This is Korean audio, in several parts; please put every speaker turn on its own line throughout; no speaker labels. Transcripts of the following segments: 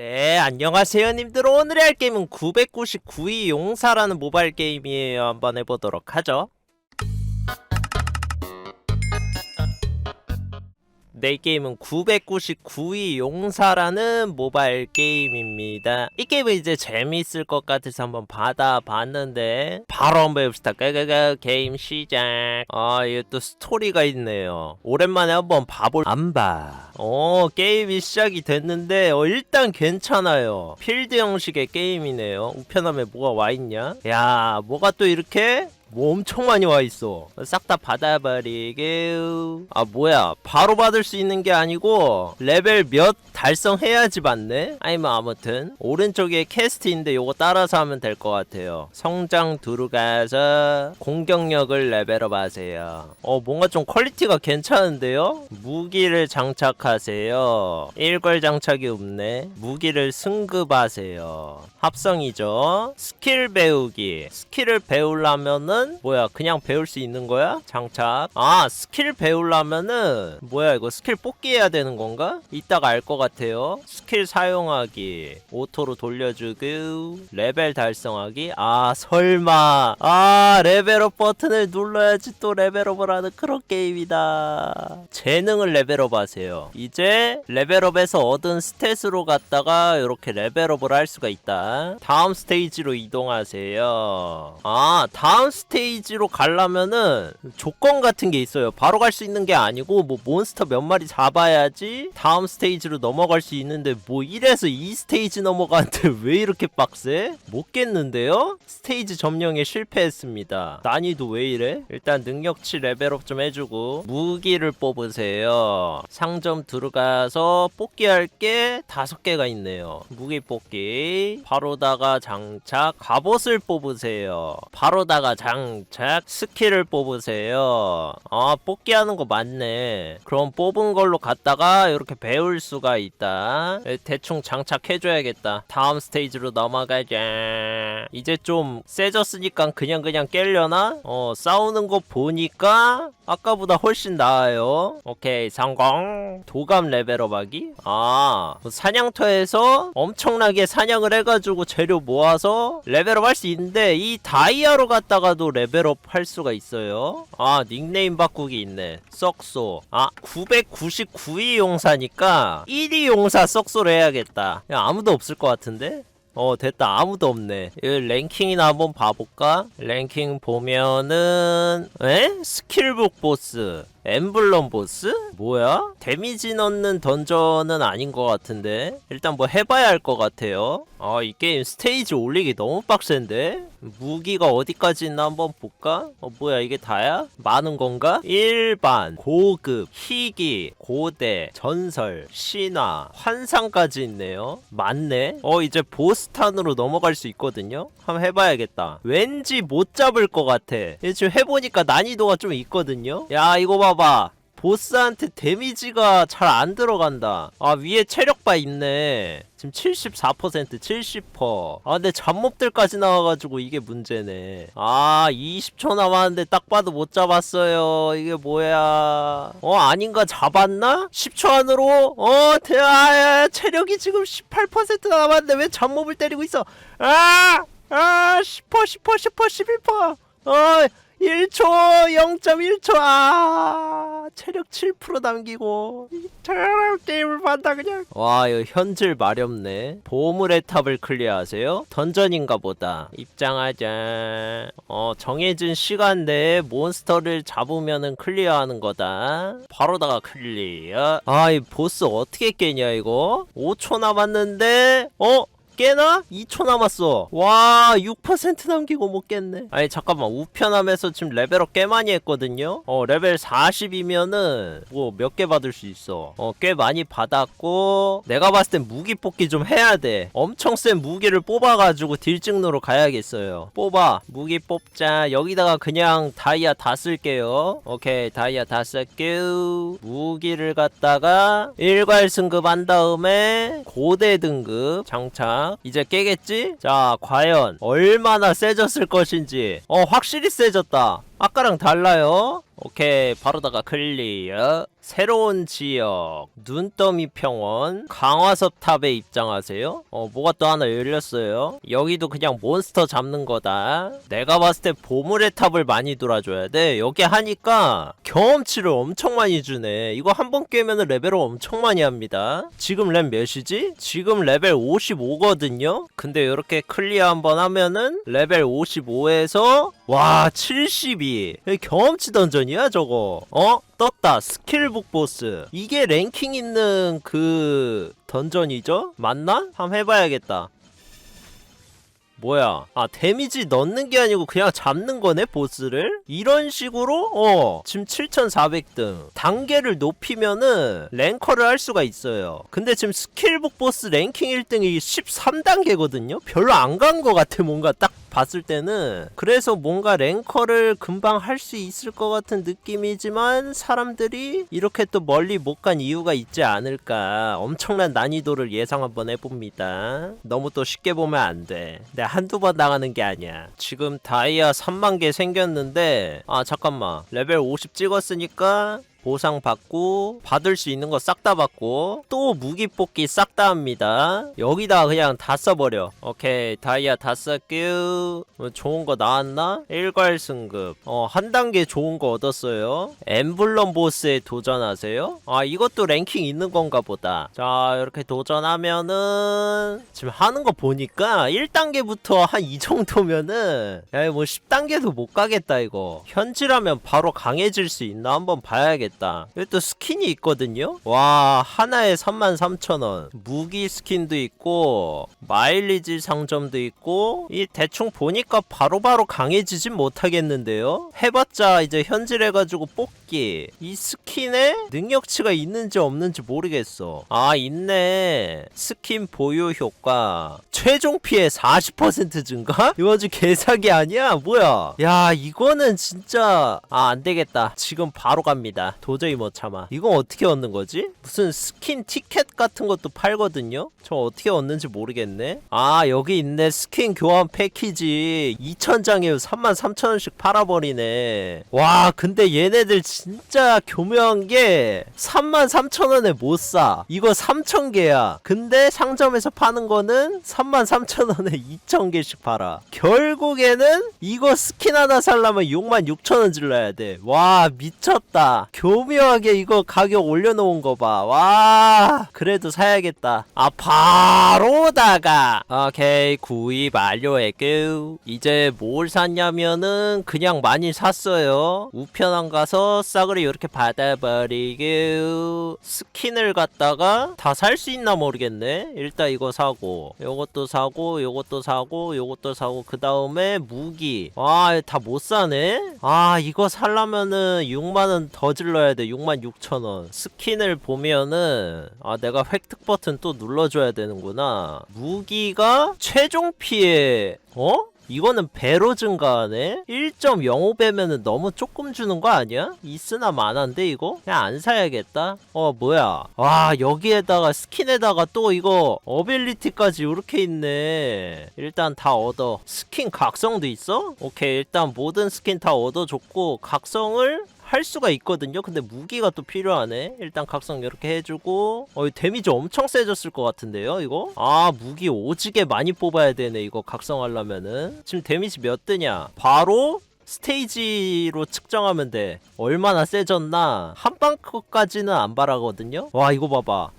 네, 안녕하세요, 님들. 오늘의 할 게임은 999위 용사라는 모바일 게임이에요. 한번 해보도록 하죠. 네, 이 게임은 999위 용사라는 모바일 게임입니다. 이 게임은 이제 재미있을 것 같아서 한번 받아봤는데 바로 한번 해봅시다. 까까까 게임 시작. 아, 이게 또 스토리가 있네요. 오랜만에 한번 봐볼 안 봐. 어, 게임이 시작이 됐는데 어, 일단 괜찮아요. 필드 형식의 게임이네요. 우편함에 뭐가 와 있냐? 야, 뭐가 또 이렇게 뭐 엄청 많이 와 있어. 싹 다 받아버리게. 아 뭐야? 바로 받을 수 있는 게 아니고 레벨 몇 달성해야지 받네. 아니 뭐 아무튼 오른쪽에 캐스트인데 요거 따라서 하면 될 것 같아요. 성장 들어가서 공격력을 레벨업 하세요. 어 뭔가 좀 퀄리티가 괜찮은데요? 무기를 장착하세요. 일괄 장착이 없네. 무기를 승급하세요. 합성이죠. 스킬 배우기. 스킬을 배우려면은 뭐야? 그냥 배울 수 있는 거야? 장착. 아, 스킬 배우려면은 뭐야? 이거 스킬 뽑기 해야 되는 건가? 이따가 알 것 같아요. 스킬 사용하기. 오토로 돌려주고 레벨 달성하기. 아, 설마. 아, 레벨업 버튼을 눌러야지 또 레벨업을 하는 그런 게임이다. 재능을 레벨업 하세요. 이제 레벨업에서 얻은 스탯으로 갔다가 이렇게 레벨업을 할 수가 있다. 다음 스테이지로 이동하세요. 아, 다음 스테이지 로 가려면은 조건 같은 게 있어요. 바로 갈 수 있는 게 아니고 뭐 몬스터 몇 마리 잡아야지 다음 스테이지로 넘어갈 수 있는데 뭐 1에서 2 스테이지 넘어가는데 왜 이렇게 빡세? 못 깼는데요? 스테이지 점령에 실패했습니다. 난이도 왜 이래? 일단 능력치 레벨업 좀 해주고 무기를 뽑으세요. 상점 들어가서 뽑기할 게 다섯 개가 있네요. 무기 뽑기 바로다가 장착 갑옷을 뽑으세요. 바로다가 장착 스킬을 뽑으세요. 아 뽑기 하는 거 맞네. 그럼 뽑은 걸로 갔다가 이렇게 배울 수가 있다. 에, 대충 장착해줘야겠다. 다음 스테이지로 넘어가자. 이제 좀 세졌으니까 그냥 그냥 깰려나? 어 싸우는 거 보니까 아까보다 훨씬 나아요. 오케이 성공. 도감 레벨업하기? 아뭐 사냥터에서 엄청나게 사냥을 해가지고 재료 모아서 레벨업 할 수 있는데 이 다이아로 갔다가도 레벨업 할 수가 있어요. 아 닉네임 바꾸기 있네. 썩소. 아 999위 용사니까 1위 용사 썩소를 해야겠다. 야, 아무도 없을 것 같은데? 어 됐다 아무도 없네 이 랭킹이나 한번 봐볼까 랭킹 보면은 에 스킬북 보스 엠블럼 보스? 뭐야? 데미지 넣는 던전은 아닌 것 같은데. 일단 뭐 해봐야 할 것 같아요. 아 이 게임 스테이지 올리기 너무 빡센데? 무기가 어디까지 있나 한번 볼까? 어 뭐야 이게 다야? 많은 건가? 일반 고급 희귀 고대 전설 신화 환상까지 있네요. 많네. 어 이제 보스탄으로 넘어갈 수 있거든요? 한번 해봐야겠다. 왠지 못 잡을 것 같아. 지금 해보니까 난이도가 좀 있거든요? 야 이거 봐봐 보스한테 데미지가 잘 안 들어간다 아 위에 체력바 있네 지금 74% 70%. 아 근데 잡몹들까지 나와가지고 이게 문제네. 아 20초 남았는데 딱 봐도 못 잡았어요. 이게 뭐야? 어 아닌가 잡았나? 10초 안으로 어 대아 체력이 지금 18% 남았는데 왜 잡몹을 때리고 있어? 아! 아10% 10% 10% 11%. 어 1초 0.1초. 아 체력 7% 남기고. 저런 게임을 봤다 그냥. 와 이거 현질 마렵네. 보물의 탑을 클리어하세요? 던전인가 보다. 입장하자. 어 정해진 시간 내에 몬스터를 잡으면은 클리어하는 거다. 바로다가 클리어. 아 이 보스 어떻게 깨냐 이거? 5초 남았는데 어 깨나? 2초 남았어. 와, 6% 남기고 못 깼네. 아니, 잠깐만. 우편함에서 지금 레벨업 꽤 많이 했거든요? 어, 레벨 40이면은, 뭐, 몇 개 받을 수 있어. 어, 꽤 많이 받았고, 내가 봤을 땐 무기 뽑기 좀 해야 돼. 엄청 센 무기를 뽑아가지고 딜증로로 가야겠어요. 뽑아. 무기 뽑자. 여기다가 그냥 다이아 다 쓸게요. 오케이, 다이아 다 쓸게요. 무기를 갖다가, 일괄 승급한 다음에, 고대 등급 장착. 이제 깨겠지? 자, 과연 얼마나 세졌을 것인지. 어, 확실히 세졌다. 아까랑 달라요. 오케이 바로다가 클리어. 새로운 지역 눈더미 평원 강화섭 탑에 입장하세요. 어 뭐가 또 하나 열렸어요? 여기도 그냥 몬스터 잡는 거다. 내가 봤을 때 보물의 탑을 많이 돌아줘야 돼. 여기 하니까 경험치를 엄청 많이 주네. 이거 한 번 깨면은 레벨을 엄청 많이 합니다. 지금 랩 몇이지? 지금 레벨 55거든요? 근데 이렇게 클리어 한번 하면은 레벨 55에서 와 72. 여기 경험치 던전이야 저거. 어? 떴다. 스킬북 보스. 이게 랭킹 있는 그 던전이죠? 맞나? 한번 해봐야겠다. 뭐야? 아 데미지 넣는 게 아니고 그냥 잡는 거네 보스를? 이런 식으로? 어 지금 7400등. 단계를 높이면은 랭커를 할 수가 있어요. 근데 지금 스킬북 보스 랭킹 1등이 13단계거든요? 별로 안 간 거 같아 뭔가 딱 봤을 때는. 그래서 뭔가 랭커를 금방 할 수 있을 것 같은 느낌이지만 사람들이 이렇게 또 멀리 못 간 이유가 있지 않을까. 엄청난 난이도를 예상 한번 해봅니다. 너무 또 쉽게 보면 안돼. 내가 한두 번 당하는 게 아니야. 지금 다이아 3만 개 생겼는데 아 잠깐만. 레벨 50 찍었으니까 보상 받고 받을 수 있는 거 싹 다 받고 또 무기 뽑기 싹 다 합니다. 여기다 그냥 다 써버려. 오케이 다이아 다 쓸게요. 뭐 좋은 거 나왔나? 일괄 승급. 어 한 단계 좋은 거 얻었어요. 엠블럼 보스에 도전하세요. 아 이것도 랭킹 있는 건가 보다. 자 이렇게 도전하면은 지금 하는 거 보니까 1단계부터 한 이 정도면은 야뭐 10단계도 못 가겠다 이거. 현질하면 바로 강해질 수 있나? 한번 봐야겠다 여기 또 스킨이 있거든요? 와 하나에 33,000원. 무기 스킨도 있고 마일리지 상점도 있고 이 대충 보니까 바로 바로 강해지진 못하겠는데요? 해봤자 이제 현질 해가지고 뽑기. 이 스킨에 능력치가 있는지 없는지 모르겠어. 아 있네. 스킨 보유 효과. 최종 피해 40% 증가? 이거 아주 개사기 아니야? 뭐야? 야 이거는 진짜 아 안되겠다. 지금 바로 갑니다 도저히 못 참아. 이거 어떻게 얻는 거지? 무슨 스킨 티켓 같은 것도 팔거든요? 저 어떻게 얻는지 모르겠네. 아 여기 있네. 스킨 교환 패키지. 2,000장에 33,000원씩 팔아버리네. 와 근데 얘네들 진짜 교묘한 게 33,000원에 못 사. 이거 3,000개야. 근데 상점에서 파는 거는 33,000원에 2,000개씩 팔아. 결국에는 이거 스킨 하나 살려면 66,000원 질러야 돼 와 미쳤다. 교 묘하게 이거 가격 올려놓은 거 봐 와 그래도 사야겠다. 아 바로다가. 오케이 구입 완료했고 이제 뭘 샀냐면은 그냥 많이 샀어요. 우편함 가서 싸그리 이렇게 받아버리고 스킨을 갖다가 다 살 수 있나 모르겠네. 일단 이거 사고 요것도 사고 요것도 사고 요것도 사고 그 다음에 무기. 아 다 못 사네? 아 이거 살려면은 6만원 더 질러야 돼 6만 6천원 스킨을 보면은 아 내가 획득 버튼 또 눌러줘야 되는구나 무기가 최종 피해 어? 이거는 배로 증가하네? 1.05배면은 너무 조금 주는 거 아니야? 있으나 마나인데 이거? 그냥 안 사야겠다 어 뭐야 와 여기에다가 스킨에다가 또 이거 어빌리티까지 이렇게 있네 일단 다 얻어 스킨 각성도 있어? 오케이 일단 모든 스킨 다 얻어줬고 각성을 할 수가 있거든요. 근데 무기가 또 필요하네. 일단 각성 이렇게 해주고 어, 이 데미지 엄청 세졌을 것 같은데요, 이거? 아, 무기 오지게 많이 뽑아야 되네, 이거 각성하려면은. 지금 데미지 몇 뜨냐? 바로 스테이지로 측정하면 돼. 얼마나 세졌나? 한방까지는 안 바라거든요? 와, 이거 봐봐.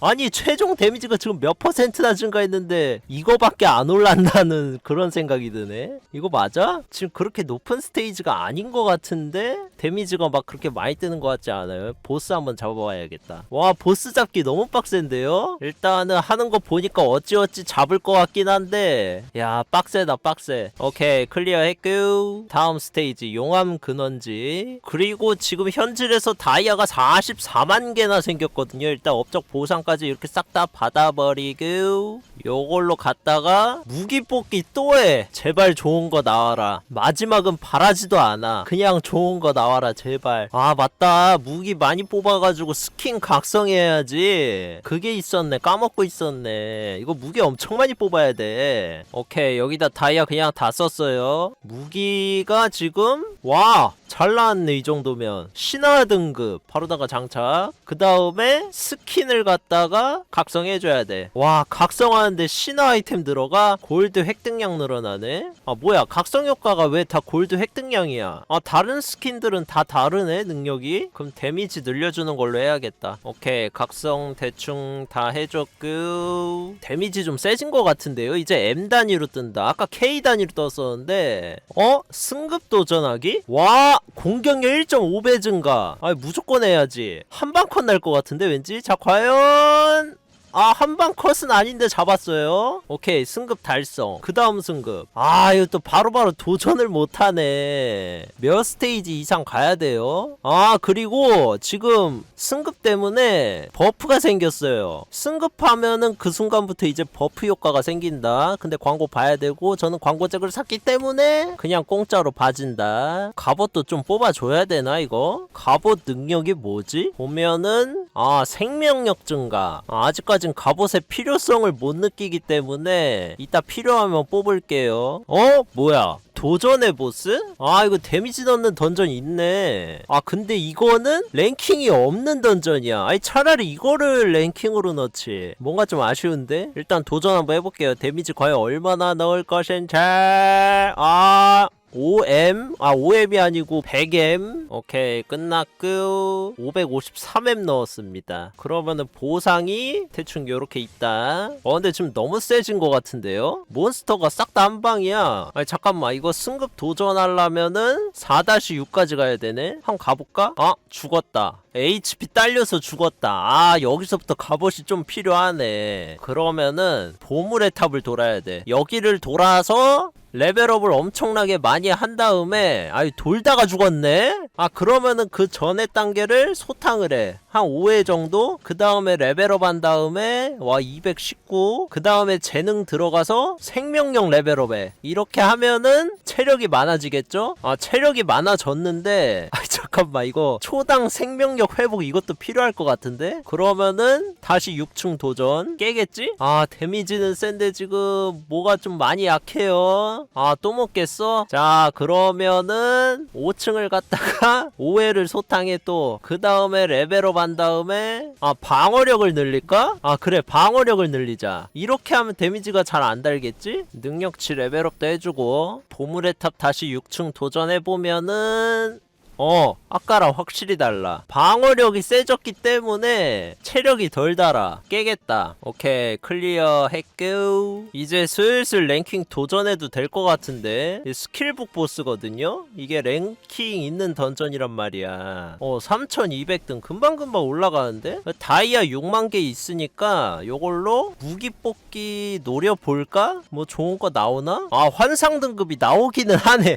아니 최종 데미지가 지금 몇 퍼센트나 증가했는데 이거밖에 안 올랐다는 그런 생각이 드네? 이거 맞아? 지금 그렇게 높은 스테이지가 아닌 것 같은데 데미지가 막 그렇게 많이 뜨는 것 같지 않아요? 보스 한번 잡아봐야겠다. 와 보스 잡기 너무 빡센데요? 일단은 하는 거 보니까 어찌어찌 잡을 것 같긴 한데. 야 빡세다 빡세. 오케이 클리어 했고. 다음 스테이지 용암 근원지. 그리고 지금 현질에서 다이아가 44만 개나 생겼거든요. 일단 업적 보상 5층까지 이렇게 싹 다 받아버리고 요걸로 갔다가 무기 뽑기 또 해. 제발 좋은 거 나와라. 마지막은 바라지도 않아. 그냥 좋은 거 나와라 제발. 아 맞다. 무기 많이 뽑아가지고 스킨 각성해야지. 그게 있었네. 까먹고 있었네. 이거 무기 엄청 많이 뽑아야 돼. 오케이. 여기다 다이아 그냥 다 썼어요. 무기가 지금 와! 잘 나왔네 이 정도면. 신화 등급. 바로다가 장착. 그 다음에 스킨을 갖다 가 각성해줘야 돼 와 각성하는데 신화 아이템 들어가? 골드 획득량 늘어나네? 아 뭐야? 각성 효과가 왜 다 골드 획득량이야? 아 다른 스킨들은 다 다르네 능력이? 그럼 데미지 늘려주는 걸로 해야겠다. 오케이 각성 대충 다 해줬고. 데미지 좀 세진 것 같은데요? 이제 M 단위로 뜬다. 아까 K 단위로 떴었는데. 어? 승급 도전하기? 와 공격력 1.5배 증가. 아 무조건 해야지. 한 방 컷 날 것 같은데 왠지? 자 과연 on. 아 한방 컷은 아닌데 잡았어요? 오케이 승급 달성. 그 다음 승급. 아 이거 또 바로 바로 도전을 못하네. 몇 스테이지 이상 가야 돼요? 아 그리고 지금 승급 때문에 버프가 생겼어요. 승급하면은 그 순간부터 이제 버프 효과가 생긴다. 근데 광고 봐야 되고 저는 광고책을 샀기 때문에 그냥 공짜로 봐진다. 갑옷도 좀 뽑아줘야 되나 이거? 갑옷 능력이 뭐지? 보면은 아 생명력 증가. 아, 아직까 진 갑옷의 필요성을 못 느끼기 때문에 이따 필요하면 뽑을게요. 어? 뭐야? 도전의 보스? 아 이거 데미지 넣는 던전 있네. 아 근데 이거는 랭킹이 없는 던전이야. 아니 차라리 이거를 랭킹으로 넣지. 뭔가 좀 아쉬운데? 일단 도전 한번 해볼게요. 데미지 과연 얼마나 넣을 것인지. 아 5M? 아 5M이 아니고 100M 오케이 끝났고 553M 넣었습니다 그러면은 보상이 대충 요렇게 있다 어 근데 지금 너무 세진 것 같은데요? 몬스터가 싹 다 한방이야 아니 잠깐만 이거 승급 도전하려면은 4-6까지 가야 되네 한번 가볼까? 아 죽었다 HP 딸려서 죽었다. 아, 여기서부터 갑옷이 좀 필요하네. 그러면은 보물의 탑을 돌아야 돼. 여기를 돌아서 레벨업을 엄청나게 많이 한 다음에 아이 돌다가 죽었네? 아 그러면은 그 전에 단계를 소탕을 해. 한 5회 정도? 그 다음에 레벨업 한 다음에 와 219. 그 다음에 재능 들어가서 생명력 레벨업 해. 이렇게 하면은 체력이 많아지겠죠? 아 체력이 많아졌는데 아 잠깐만 이거 초당 생명력 회복 이것도 필요할 것 같은데? 그러면은 다시 6층 도전 깨겠지? 아 데미지는 센데 지금 뭐가 좀 많이 약해요. 아 또 먹겠어? 자 그러면은 5층을 갔다가 5회를 소탕해 또 그 다음에 레벨업 한 다음에 아 방어력을 늘릴까? 아 그래 방어력을 늘리자 이렇게 하면 데미지가 잘 안 달겠지? 능력치 레벨업도 해주고 보물의 탑 다시 6층 도전해보면은 어, 아까랑 확실히 달라. 방어력이 세졌기 때문에 체력이 덜 달아. 깨겠다. 오케이, 클리어 했고. 이제 슬슬 랭킹 도전해도 될 것 같은데. 이 스킬북 보스거든요? 이게 랭킹 있는 던전이란 말이야. 어, 3200등 금방금방 올라가는데? 다이아 6만 개 있으니까 요걸로 무기 뽑기 노려볼까? 뭐 좋은 거 나오나? 아, 환상 등급이 나오기는 하네.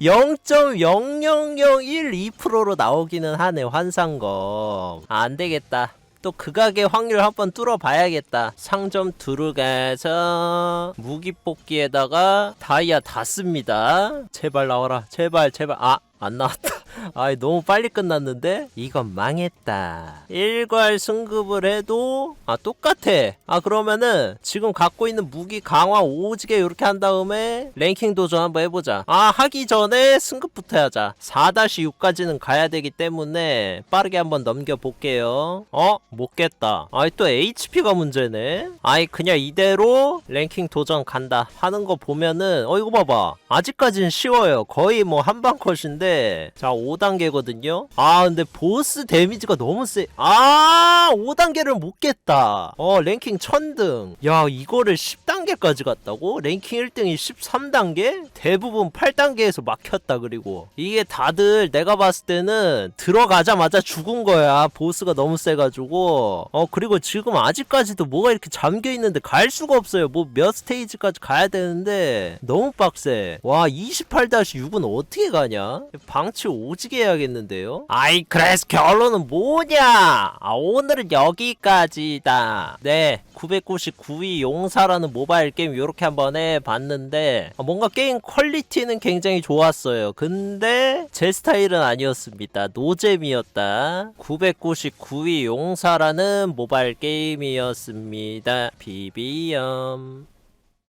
0.00012%로 나오기는 하네, 환상검. 아, 안 되겠다. 또 극악의 확률 한번 뚫어봐야겠다. 상점 들어가서 무기 뽑기에다가 다이아 다 씁니다. 제발 나와라. 제발 제발. 아. 안 나왔다. 아이, 너무 빨리 끝났는데? 이건 망했다. 일괄 승급을 해도, 아, 똑같아. 아, 그러면은, 지금 갖고 있는 무기 강화 오지게 이렇게 한 다음에, 랭킹 도전 한번 해보자. 아, 하기 전에 승급부터 하자. 4-6까지는 가야 되기 때문에, 빠르게 한번 넘겨볼게요. 어? 못 깼다. 아이, 또 HP가 문제네? 아이, 그냥 이대로 랭킹 도전 간다. 하는 거 보면은, 어, 이거 봐봐. 아직까진 쉬워요. 거의 뭐 한방 컷인데, 자 5단계거든요. 아 근데 보스 데미지가 너무 세 아 5단계를 못 깼다. 어 랭킹 1000등. 야 이거를 10단 8단계까지 갔다고? 랭킹 1등이 13단계? 대부분 8단계에서 막혔다 그리고. 이게 다들 내가 봤을 때는 들어가자마자 죽은 거야. 보스가 너무 세가지고. 어 그리고 지금 아직까지도 뭐가 이렇게 잠겨 있는데 갈 수가 없어요. 뭐 몇 스테이지까지 가야 되는데. 너무 빡세. 와 28-6은 어떻게 가냐? 방치 오지게 해야겠는데요? 아이 그래서 결론은 뭐냐? 아 오늘은 여기까지다. 네 999위 용사라는 모바일 게임 요렇게 한번 해봤는데 아, 뭔가 게임 퀄리티는 굉장히 좋았어요. 근데 제 스타일은 아니었습니다. 노잼이었다. 999위 용사라는 모바일 게임이었습니다. 비비엄